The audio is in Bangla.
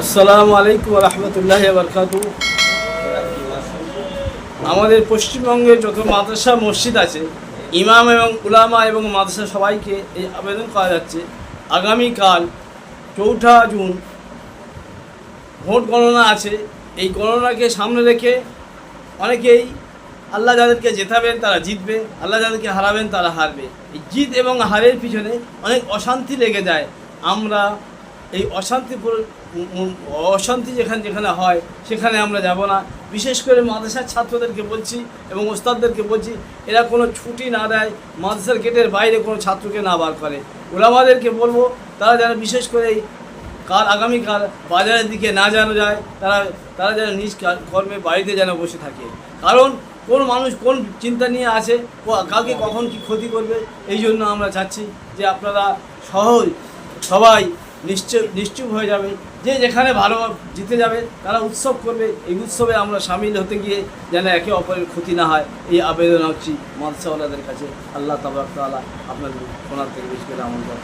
আসসালামু আলাইকুম রহমতুল্লাহ বরকাত আমাদের পশ্চিমবঙ্গে যত মাদ্রাসা, মসজিদ আছে, ইমাম এবং উলামা এবং মাদ্রাসা সবাইকে এই আবেদন করা যাচ্ছে। আগামীকাল চৌঠা জুন ভোট গণনা আছে। এই গণনাকে সামনে রেখে অনেকেই আল্লাহ যাদেরকে জেতাবেন তারা জিতবে আল্লাহ যাদেরকে হারাবেন তারা হারবে। এই জিত এবং হারের পিছনে অনেক অশান্তি লেগে যায়। আমরা এই অশান্তি পুরো- উম, উম, অশান্তি যেখানে যেখানে হয় সেখানে আমরা যাব না। বিশেষ করে মাদ্রাসার ছাত্রদেরকে বলছি এবং ওস্তাদদেরকে বলছি এরা কোনো ছুটি না দেয় মাদ্রাসার গেটের বাইরে কোনো ছাত্রকে না বার করে। ওলামাদেরকে বলব তারা যেন বিশেষ করে এই কাল আগামীকাল বাজারের দিকে না যেন যায় তারা তারা যেন নিজ কর্মে বাড়িতে যেন বসে থাকে। কারণ কোন মানুষ কোন চিন্তা নিয়ে আছে কাকে কখন কি ক্ষতি করবে এই জন্য আমরা চাচ্ছি যে আপনারা সহজ সবাই নিশ্চয়, নিশ্চুপ হয়ে যাবে। যে যেখানে ভালো জিতে যাবে, তারা উৎসব করবে। এই উৎসবে আমরা সামিল হতে গিয়ে যেন একে অপরের ক্ষতি না হয়। এই আবেদন হচ্ছি মানসাওয়ালাদের কাছে। আল্লাহ তাবাক তাআলা আপনাদের ওনার থেকে বেশি করে আমন্ত্রণ